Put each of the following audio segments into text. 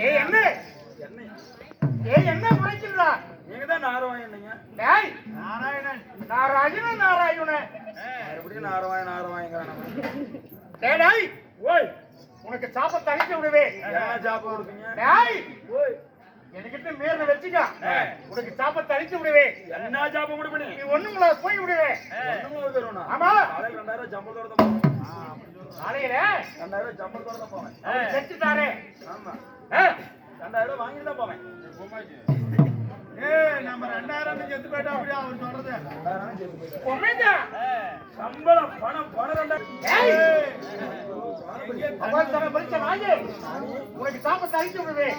ஏய் என்ன? ஏய் என்ன முறைக்கிறா நீங்க தான் நாரவாயன் நீங்க டேய் நாராயணன். நாராயண நாராயண மறுபடியும் நாரவாயன் நாரவாயங்கிறான டேய் டேய் ஓய் உனக்கு சாப்ப தனிச்சு விடுவேன் என்ன சாப்பிட கொடுப்பீங்க? டேய் ஓய். என்கிட்ட மீறல வச்சுக்க. உனக்கு சாப்ப தனிச்சு விடுவேன் என்ன சாப்பிட கொடுப்பீங்க? நீ ஒண்ணுங்களா போய் விடுவேன் ஒண்ணுங்களும் தருவனா? ஆமா. காலையில் ரெண்டாயிரம் சம்பளத்தோட தான் போவேன். நாளையில ரெண்டாயிரம் சம்பளத்தோட தான் போவேன். செத்து தாரே ஆமா. ரெண்டாயிரம் வாங்கிட்டு தான் போவேன். ஏய் நம்ம ரெண்டாயிரம் செத்து போயிட்டா அப்படியே அவர் சொல்றது? சம்பளம் பணம் பணம். ரெண்டாயிரம் வாங்கி. உனக்கு சாப்ப தனிச்சு விடுவேன்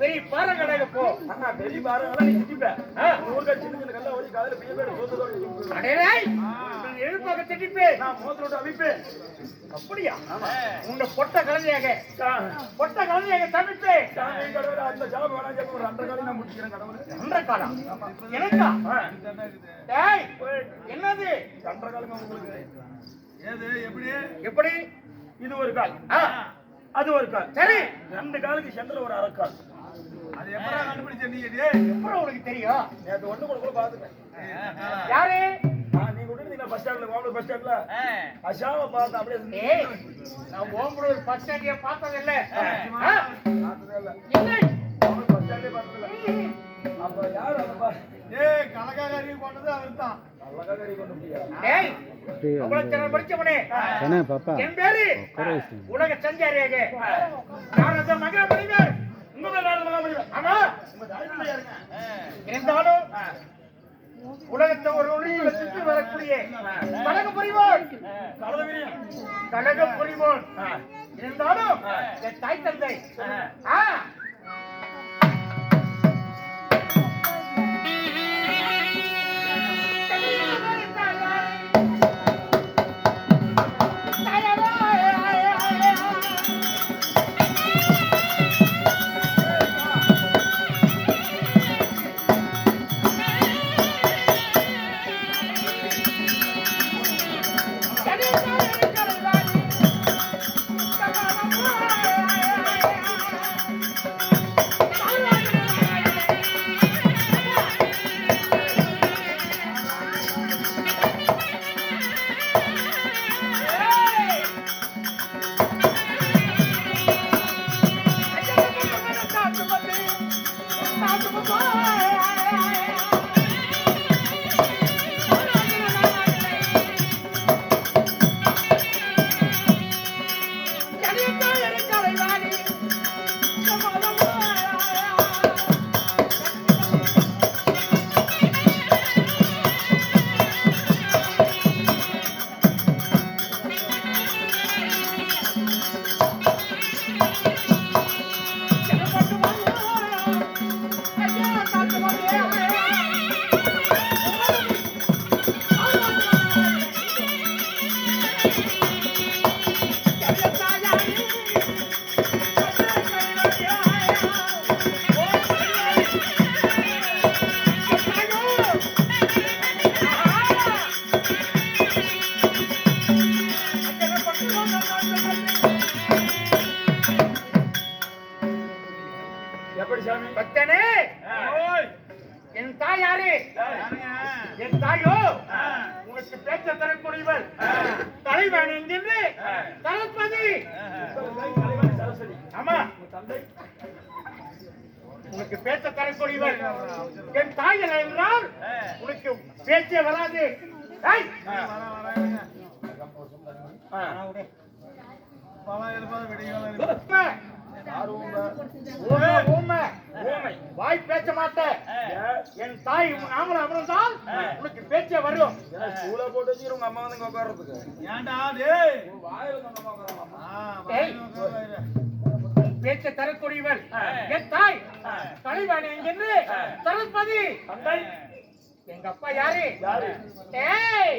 பெரிய பாறை போ. அண்ணா பெரிய பாருங்களா நீ திட்டிப்ப ஊர்ல சின்ன சின்ன கல்ல ஓடி காலையில பெரிய பேர் சோத்து அடே டேய் நீ எழுப்பாக திட்டிப்பேன். நான் மோத்துல விட்டு அவிப்பேன். அப்படியா? உன்னை பொட்ட கலந்தையாக பொட்ட கலந்தையாக கடவுளே, அந்த ஜாப் வேணாம் சொல்லி ஒரு அண்டை காலி நான் முடிக்கிறேன் கடவுளே. காலம் எனக்கா. டேய் என்னது? அண்டை காலுங்க உங்களுக்கு. ஏது எப்படி? எப்படி? இது ஒரு கால். அது ஒரு கால். சரி. ரெண்டு காலுக்கு சென்டர்ல ஒரு அரைக்கால் அது எப்படா கண்டுபிடிச்ச நீ அப்புறம் உனக்கு தெரியும்? நேற்று ஒண்ணு கூட கூட பாத்துட்டேன் யாரு? நீங்க விட்டுருந்தீங்க பஸ் ஸ்டாண்ட்ல பஸ் ஸ்டாண்ட்ல அஷாவை பார்த்து அப்படியே ஏய் நான் ஓம்பலூர் பஸ் ஆ, பார்த்ததே இல்ல. இல்லை கோமலூர் பஸ் ஸ்டாண்டே பார்த்ததில்ல. அப்ப யாரு அந்த பா- ஏய் கலக்காரி போனது அவர் தான் கறி கொண்டு போறியா? டேய் அவ்வளவு திறன் படிச்சவனே. என்ன பாப்பா? என் பேரு உலக சஞ்சாரியாக நான் அந்த மகா மனிதர் உங்க மகா மனிதர்? ஆமா? இருந்தாலும் உலகத்தை ஒரு ஒளியில சுற்றி வரக்கூடிய கழக புரிவோன். கழக புரிவோன் இருந்தாலும் என் தாய் தந்தை என்றால் உனக்கு பேச்சே வராது. வாய் பேச மாட்டேன்? என் தாய் நாமளும் அமர்ந்தால் உனக்கு பேச்சே வரும். சூளை போட்டு வச்சு உங்க அம்மா வந்து உட்கார்றதுக்கு. ஏன்டா வாயில பேச்ச தரக்கூடியவர். என் தாய். தலைவன் என்கின்ற தளபதி. தந்தை. எங்க அப்பா யாரு? யாரு? ஏய்.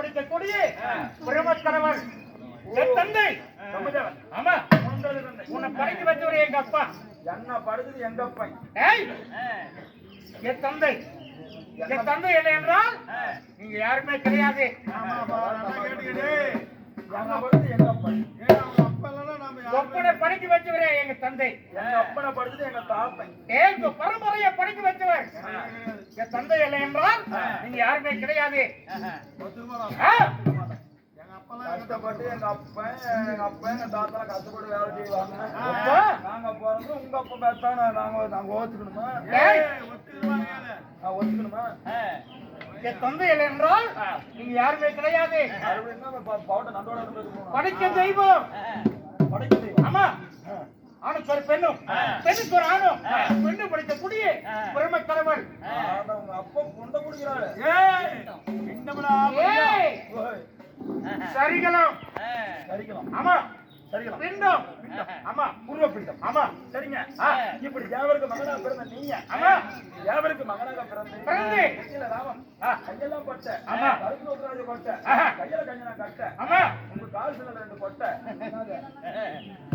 பெண்ணும் முடிக்கக்கூடிய பிரமக்கணவன் என் தந்தை. ஆமா. உன்னை படிக்க வச்சவர் எங்க அப்பா. என்ன படுத்தது எங்க அப்பா? என் தந்தை. என் தந்தை இல்லை என்றால் நீங்க யாருமே கிடையாது. எங்க அப்பா? ஒப்பனை படிக்க வச்சவரே எங்க தந்தை. எங்க அப்பனை படுத்தது எங்க ஏய் உங்க பரம்பரையை படிக்க வச்சவர். என் தந்தை இல்லை என்றால் நீங்க யாருமே கிடையாது? எங்க எங்க கஷ்டப்பட்டு எங்க அப்பன் எங்க அப்பன் எங்க தாத்தா கஷ்டப்பட்டு வேலை செய்வாங்க? நாங்க பிறந்து உங்க அப்பா பேத்தான நாங்க நாங்க ஓத்துக்கணுமா ஏய், ஒத்துக்குவாங்க நான் ஒத்துக்கணுமா? என் தந்தை இல்லை என்றால் நீங்க யாருமே கிடையாது. படிக்க தெய்வம். ஆமா. ஆணுக்கு ஒரு பெண்ணும் பெண்ணுக்கு ஒரு ஆணும். பெண்ணு படிக்க கூடிய பிரம உங்க அப்பா புண்டை குடிக்கிறாரு. சரிகளும் சரிக்கலாம் ஆமா. சரிக்கலாம் பிண்டம். ஆமா பூர்வ பிண்டம். ஆமா சரிங்க. இப்படி தேவருக்கு மகனா பிறந்த நீங்க. ஆமா தேவருக்கு மகனாக பிறந்து பிறந்து. கையில ராமம். கையெல்லாம் கொட்ட ஆமா. கொட்ட ஆஹா. கையில கஞ்சனா கட்ட. ஆமா. உங்க கால் சில ரெண்டு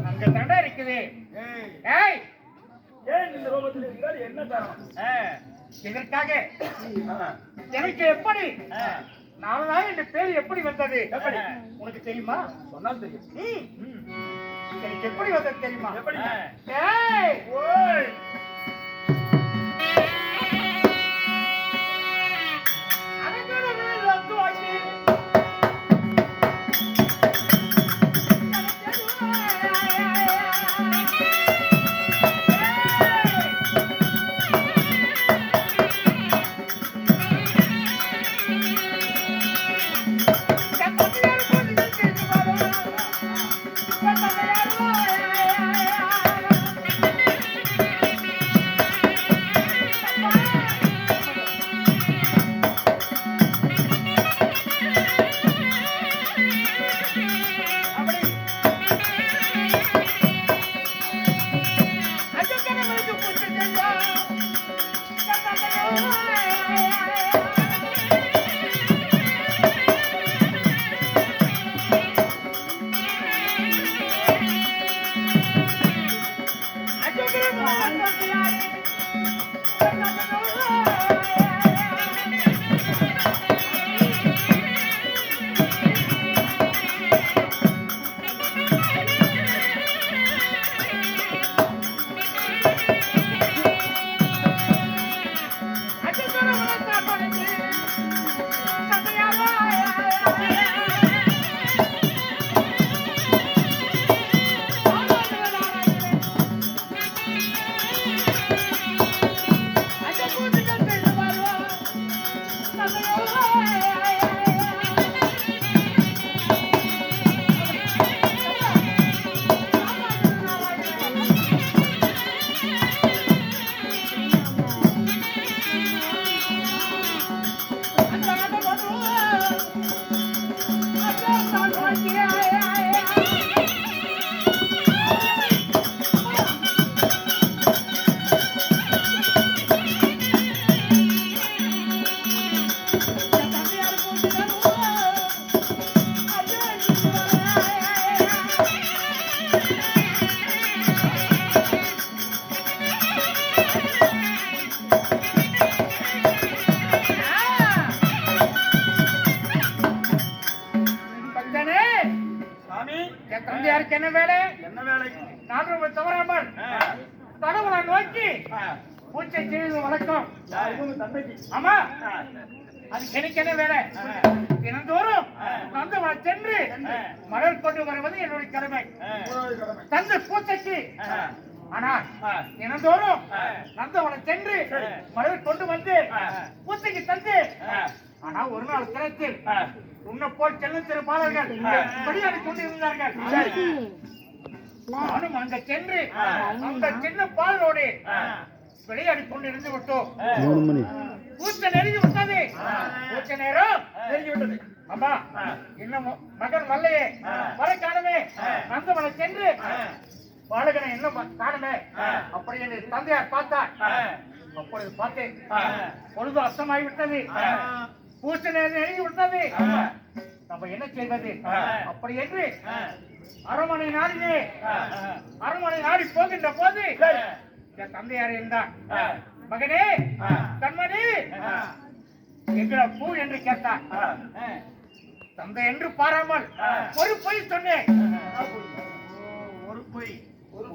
அங்க தண்டை இருக்குது. ஏய். ஏன் இந்த ரூபத்தில் இருக்கிறார்? என்ன காரணம்? இதற்காக. எனக்கு எப்படி? நாலதான் என் பேர் எப்படி வந்தது? எப்படி? உனக்கு தெரியுமா? சொன்னால் தெரியும். எனக்கு எப்படி வந்தது தெரியுமா? எப்படி? ஏய் ஓய். ஆ. பூச்சை செய்வது வழக்கம் தந்தைக்கு ஆமா. அது எனக்கு என்ன வேலை தினந்தோறும் நந்தவனை சென்று மலர் கொண்டு வருவது என்னுடைய கடமை தந்து பூச்சைக்கு. ஆனால். தினந்தோறும் ஆ. நந்தவனை சென்று. மலர் கொண்டு வந்து. பூச்சைக்கு தந்து. ஆனா ஒரு நாள் தினத்தில். உன்னை போல் செல்ல திரு பாலர்கள் ஆ. படியாடி கொண்டிருந்தார்கள் சரி. நானும் அங்க சென்று. அந்த சின்ன பாலோடு ஆ. விளையாடி கொண்டிருந்து விட்டோம் மூணு மணி பூச்ச நெருங்கி விட்டது பூச்ச நேரம் நெருங்கி விட்டது அம்மா. இன்னும் மகன் ஆ. வர காணமே ஆ. நந்தவனை சென்று. பாலகனை இன்னும் காணமே. அப்படி என்று தந்தையார் பார்த்தார். அப்பொழுது பார்த்தேன் பொழுது அஸ்தமாகி விட்டது பூச நேரம் நெருங்கி விட்டது. நம்ம என்ன செய்வது. அப்படி என்று அரண்மனை நாடினே அரண்மனை நாடி போகின்ற போது. என் தந்தையார் இருந்தார். மகனே ஆ. என்கிற பூ என்று கேட்டார். தந்தை என்று பாராமல். ஒரு பொய் சொன்னேன் ஒரு பொய்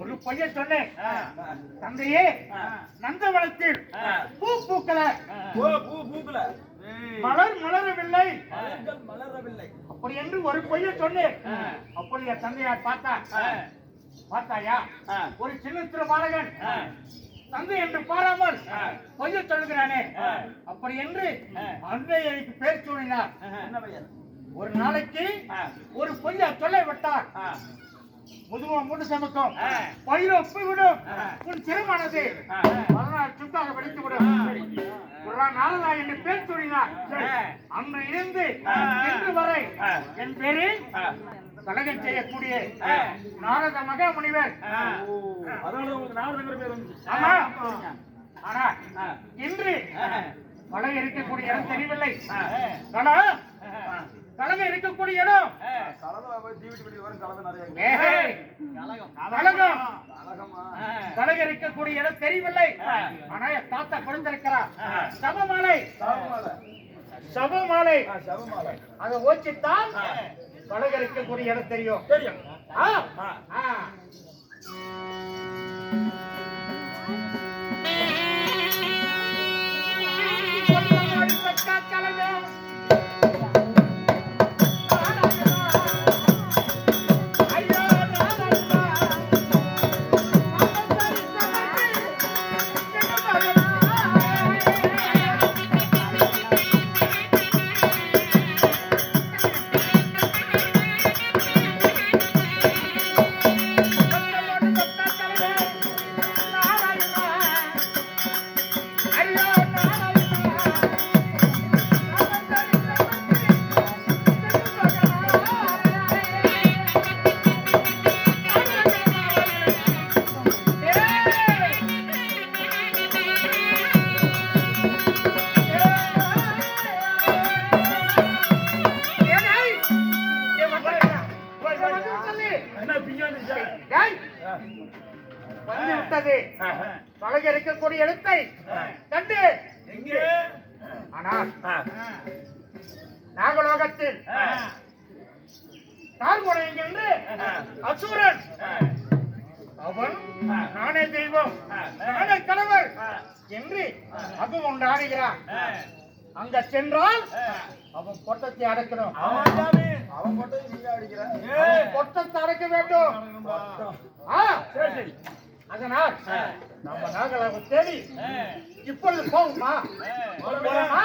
ஒரு பொய்ய சொன்னேன். தந்தையே. நந்தவனத்தில். பூ பூக்கல பூ பூக்கல மலர் மலரவில்லை மலர்கள் மலரவில்லை அப்படி என்று ஒரு பொய்ய சொன்னேன் ஆ. அப்படி என் தந்தையார் பார்த்தா ஆ. பார்த்தாயா ஆ. ஒரு சின்ன திரு பாலகன் ஆ. தந்தை என்று பாராமல் ஆ. பொய்ய சொல்கிறானே ஆ. அப்படி என்று ஆ. அன்றை எனக்கு பேர் சூழினார் ஒரு நாளைக்கு ஆ. ஒரு பொய்யா சொல்ல விட்டார் மூட்டு சமக்கம் ஆ. பயிர ஒப்பு விடும் ஆ. உன் சிறுமானது ஆ. வரலாறு சுட்டாக வெடித்து விடும் சரி. ஒரு நாளதா என்று பேர் சூழினார் சரி. அன்று இருந்து ஆ. இன்று வரை ஆ. என் பேரு ஆ. கலகம் செய்யக்கூடிய. நாரத. ஆமா. சரிங்க. ஆனா. இன்று. கலகம் இருக்கக்கூடிய இடம் தெரியவில்லை. கலகம் இருக்கக்கூடிய இடம் கலகம். கலகம் இருக்கக்கூடிய இடம் தெரியவில்லை. ஆனா என் தாத்தா கொடுத்திருக்கிறார். சபமாலை சபமாலை. சபமாலை. அதை ஓச்சித்தான். கலகம் இருக்கக்கூடிய இடம் தெரியும் தெரியும். நாகலோகத்தில் என்று அசுரன். அவன். நானே தெய்வம். நானே கடவுள் ஆ. என்று அது ஒன்று ஆடுகிறான் ஆ. அங்க சென்றால். அவன் பொட்டத்தை அடக்கணும் அவன். பொட்டத்தை அடக்க வேண்டும் ஆ, சரி, சரி. அதனால். நம்ம நாகலாவை தேடி இப்பொழுது போகுமா? போகலாமா?